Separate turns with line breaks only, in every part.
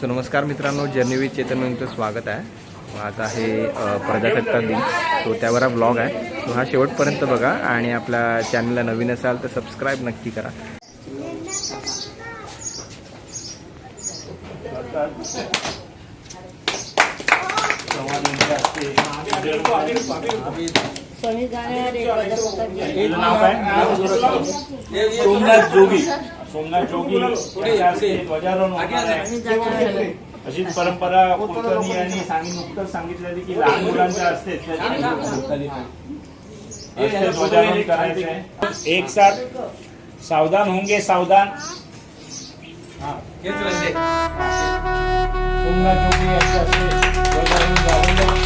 So नमस्कार मित्रांनो journey with Chetan तुमचं स्वागत आहे. आज आहे प्रजासत्ताक दिन. सो त्यावर हा ब्लॉग आहे. सो हा शेवटपर्यंत बघा आणि आपल्या चॅनलला नवीन असाल तर सबस्क्राईब नक्की करा.
सोमनाथ जोगी. सोमनाथ जोगी ध्वजारोहण होणार आहे. अशीच परंपरा कुलकर्णी यांनी नुकतंच सांगितलेली की लहान मुलांच्या असते. ध्वजारोहण करायचे. आहे. एक साथ. सावधान होंगे सावधान. सोमनाथ जोगी यांच्या हस्ते ध्वजारोहण झालेलं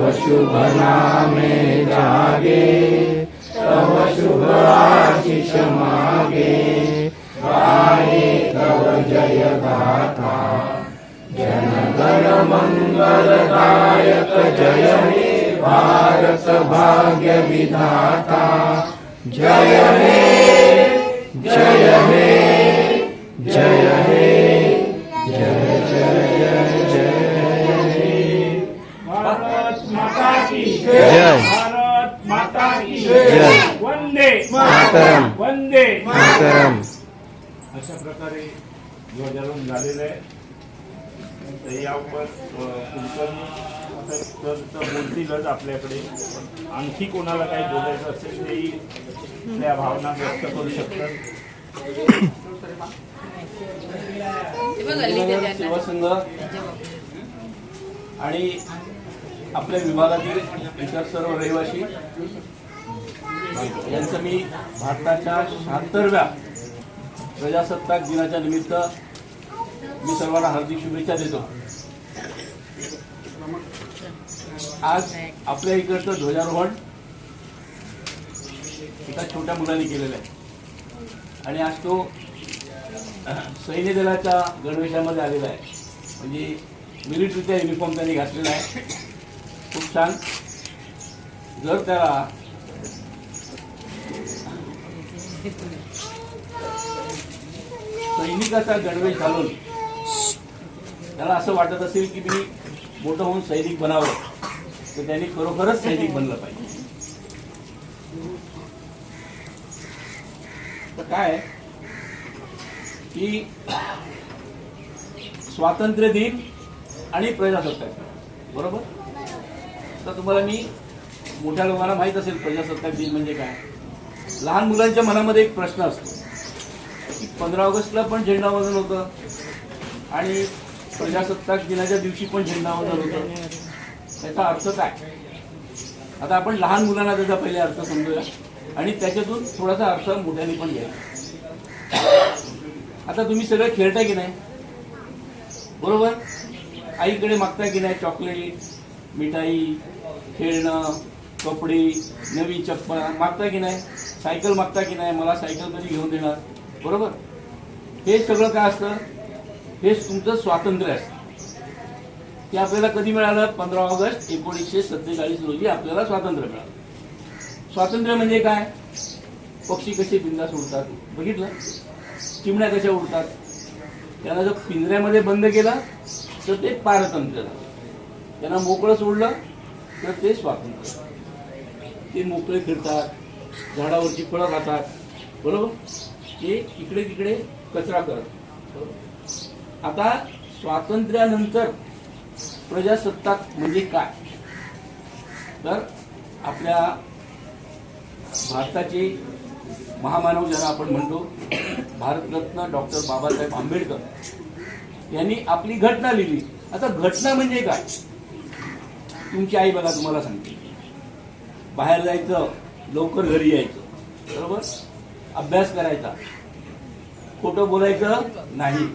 तव शुभ नामे जागे। तव शुभ आशिष मागे गाये तव जय गाथा जनगण मंगलदायक जय हे भारत भाग्य विधाता
जय हे जय हे जय हे जय जय। जय.
भारत माता की
जय.
वंदे
मातरम.
वंदे
मातरम.
अशा प्रकारे ध्वजारोहण झालेलं आहे. तर यावर कुलकर्णी बोलतीलच आपल्याकडे. आणखी कोणाला काही बोलायचं असेल तेही त्या भावना व्यक्त करू शकतात.
सेवा संघ आणि आपल्या विभागातील इतर सर्व रहिवासी. यांचं मी भारताच्या शहात्तरव्या प्रजासत्ताक दिनाच्या निमित्त मी सर्वांना हार्दिक शुभेच्छा देतो. आज आपल्या इकडचं ध्वजारोहण एका छोट्या मुलाने केलेलं आहे. आणि आज तो सैन्य दलाच्या गणवेशामध्ये आलेला आहे. म्हणजे मिलिटरीचा युनिफॉर्म त्यांनी घातलेला आहे. खूप छान. जर त्याला सैनिकाचा गणवेश घालून त्याला असं वाटत असेल की मी मोठं होऊन सैनिक बनावं तर त्यांनी खरोखरच सैनिक बनलं पाहिजे. तर काय? की स्वातंत्र्य दिन आणि प्रजासत्ताक बरोबर? तर तुम्हाला मी मोठ्या लोकांना माहीत असेल प्रजासत्ताक दिन म्हणजे काय. लहान मुलांच्या मनामध्ये एक प्रश्न असतो की पंधरा ऑगस्टला पण झेंडावंदन होतं आणि प्रजासत्ताक दिनाच्या दिवशी पण झेंडावंदन होतं. त्याचा अर्थ काय? आता आपण लहान मुलांना त्याचा पहिले अर्थ समजूया आणि त्याच्यातून थोडासा अर्थ मोठ्याने पण घ्या. आता तुम्ही सगळं खेळताय की नाही? बरोबर? आईकडे मागताय की नाही? चॉकलेट? मिठाई खेळणं कपडे नवी चप्पल मागता की नाही सायकल मागता की नाही मला सायकल कधी घेऊन देणार. बरोबर? हे सगळं काय असतं? हेच तुमचं स्वातंत्र्य असतं. ते आपल्याला कधी मिळालं? पंधरा ऑगस्ट एकोणीसशे सत्तेचाळीस रोजी आपल्याला स्वातंत्र्य मिळालं. स्वातंत्र्य म्हणजे काय? पक्षी कसे बिंदास उडतात बघितलं? चिमण्या कशा उडतात? त्यांना जर पिंजऱ्यामध्ये बंद केला तर ते पारतंत्र झालं. त्यांना मोकळं सोडलं तर ते स्वातंत्र्य. ते मोकळे फिरतात झाडावरची फळं खातात बरोबर? ते इकडे तिकडे कचरा करत आता स्वातंत्र्यानंतर प्रजासत्ताक म्हणजे काय? तर आपल्या भारताचे महामानव ज्याला आपण म्हणतो भारतरत्न डॉक्टर बाबासाहेब आंबेडकर यांनी आपली घटना लिहिली. आता घटना म्हणजे काय? तुमची आई बघा तुम्हाला सांगते. बाहेर जायचं लवकर घरी यायचं. बरोबर? अभ्यास करायचा. खोटं बोलायचं नाही.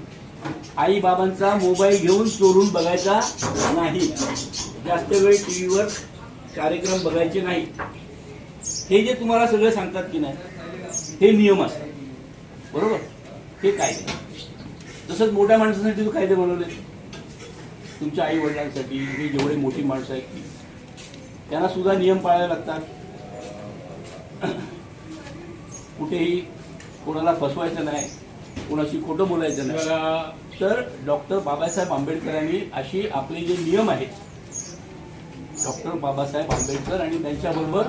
आई बाबांचा मोबाईल घेऊन चोरून बघायचा नाही. जास्त वेळ टी व्हीवर कार्यक्रम बघायचे नाही. हे जे तुम्हाला सगळं सांगतात की नाही हे नियम असतात. बरोबर? हे कायदे. तसंच मोठ्या माणसासाठी कायदे बनवले तुमच्या आई वडिलांसाठी हे जेवढे मोठी माणसं आहेत त्यांना सुद्धा नियम पाळावे लागतात. कुठेही कोणाला फसवायचं नाही कोणाशी खोटं बोलायचं नाही. तर डॉक्टर बाबासाहेब आंबेडकरांनी अशी आपले जे नियम आहेत डॉक्टर बाबासाहेब आंबेडकर आणि त्यांच्याबरोबर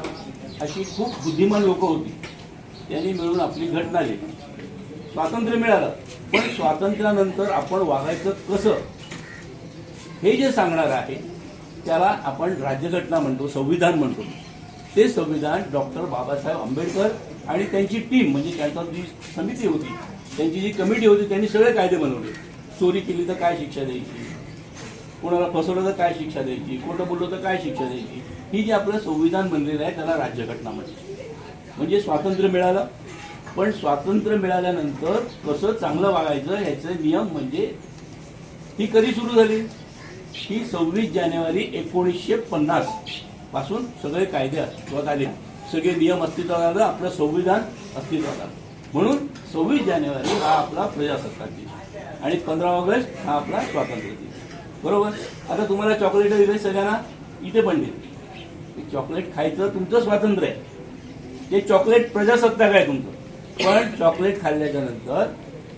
अशी खूप बुद्धिमान लोक होती त्यांनी मिळून आपली घटना लिहिली. स्वातंत्र्य मिळालं पण स्वातंत्र्यानंतर आपण वागायचं कसं? हे जे सांगणार आहे त्याला आपण राज्यघटना म्हणतो संविधान म्हणतो. ते संविधान डॉक्टर बाबासाहेब आंबेडकर आणि त्यांची टीम म्हणजे त्यांचा जी समिती होती त्यांची जी कमिटी होती त्यांनी सगळे कायदे बनवले. चोरी केली तर काय शिक्षा द्यायची? कोणाला फसवलं तर काय शिक्षा द्यायची? खोटं बोललं तर काय शिक्षा द्यायची? ही जी आपलं संविधान बनलेलं आहे त्याला राज्यघटना म्हणते म्हणजे स्वातंत्र्य मिळालं. पण स्वातंत्र्य मिळाल्यानंतर कसं चांगलं वागायचं ह्याचे नियम म्हणजे ही कधी सुरू झाली? ही सव्वीस जानेवारी एकोणीसशे पन्नासपासून सगळे कायदे अस्तित्वात आले. सगळे नियम अस्तित्वात आलं आपलं संविधान अस्तित्वात आलं. म्हणून सव्वीस जानेवारी हा आपला प्रजासत्ताक दिन. आणि पंधरा ऑगस्ट हा आपला स्वातंत्र्य दिन. बरोबर? आता तुम्हाला चॉकलेट दिले सगळ्यांना? इथे पण दिले चॉकलेट खायचं तुमचं स्वातंत्र्य आहे. ते चॉकलेट प्रजासत्ताक आहे तुमचं. पण चॉकलेट खाल्ल्याच्या नंतर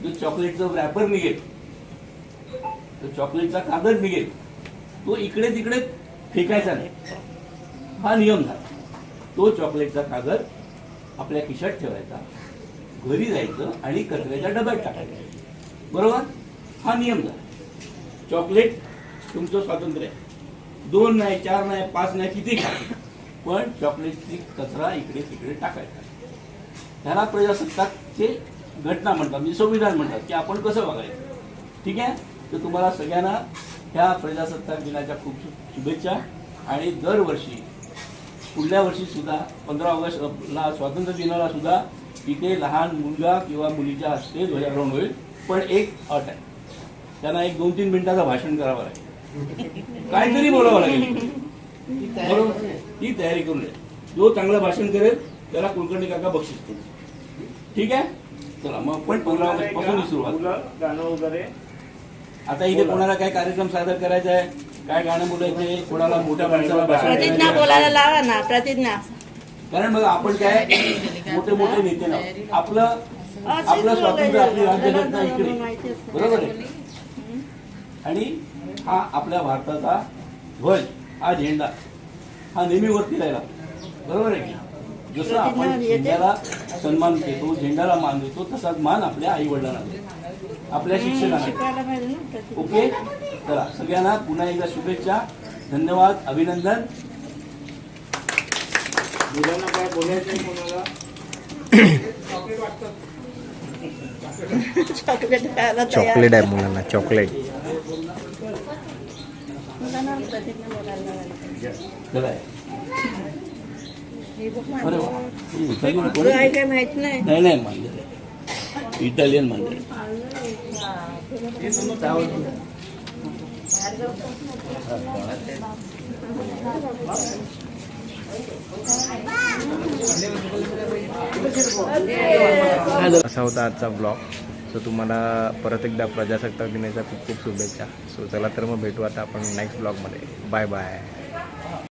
जो चॉकलेटचं रॅपर निघेल तो चॉकलेटचा कागद निघेल. तो इकडे तिकडे फेकायचा नाही. हा नियम झाला. तो चॉकलेटचा कागद आपल्या खिशात ठेवायचा घरी जायचं आणि कचऱ्याच्या डब्यात टाकायचं. बरोबर? हा नियम झाला. चॉकलेट तुमचं स्वातंत्र्य आहे. दोन नाही चार नाही पाच नाही किती खा पण चॉकलेटची कचरा इकडे तिकडे टाकायचा. त्याला प्रजासत्ताकचे घटना म्हणतात म्हणजे संविधान म्हणतात की आपण कसं बघायचं? ठीक आहे? तर तुम्हाला सगळ्यांना ह्या प्रजासत्ताक दिनाच्या खूप शुभेच्छा. आणि दरवर्षी पुढल्या वर्षी सुद्धा पंधरा ऑगस्टला स्वातंत्र्य दिनाला सुद्धा इथे लहान मुलगा किंवा मुलीच्या हस्ते ध्वजारोहण होईल. पण एक अट आहे. त्यांना एक दोन तीन मिनिटाचं भाषण करावं लागेल. काहीतरी बोलावं लागेल. बरोबर? ही तयारी करून घ्या जो चांगलं भाषण करेल त्याला कुलकर्णी काका बक्षीस देतील. ठीक आहे? चला मग पण पंधरा ऑगस्टपासून सुरुवात.
गाणं वगैरे
आता इथे कोणाला काय कार्यक्रम सादर करायचा आहे? काय गाणं बोलायचंय कोणाला मोठ्या माणसाला भाषण
प्रतिज्ञा बोलायला. लावा ना प्रतिज्ञा.
कारण बघा आपण काय मोठे मोठे नेते ना आपलं आपलं स्वातंत्र्य आपली राज्यघटना इकडे. बरोबर आहे? आणि हा आपल्या भारताचा ध्वज हा झेंडा हा नेहमी वरती राहिला. बरोबर आहे? जसं आपण झेंड्याला सन्मान देतो झेंड्याला मान देतो तसाच मान आपल्या आई वडिलांना देतो. आपल्या शिक्षकांना. ओके? चला सगळ्यांना पुन्हा एकदा शुभेच्छा. धन्यवाद अभिनंदन.
मुलांना काय बोलायचं कोणाला?
चॉकलेट
आहे मुलांना चॉकलेट.
चला. इटालियन कोण? आहे?
नाही.
नाही नाही मांजर आहे इटालियन मांजर. आहे.
असा होता आजचा ब्लॉग सो तुम्हाला परत एकदा प्रजासत्ताक दिनाच्या खूप खूप शुभेच्छा. सो चला तर मग भेटू आता आपण नेक्स्ट ब्लॉगमध्ये बाय बाय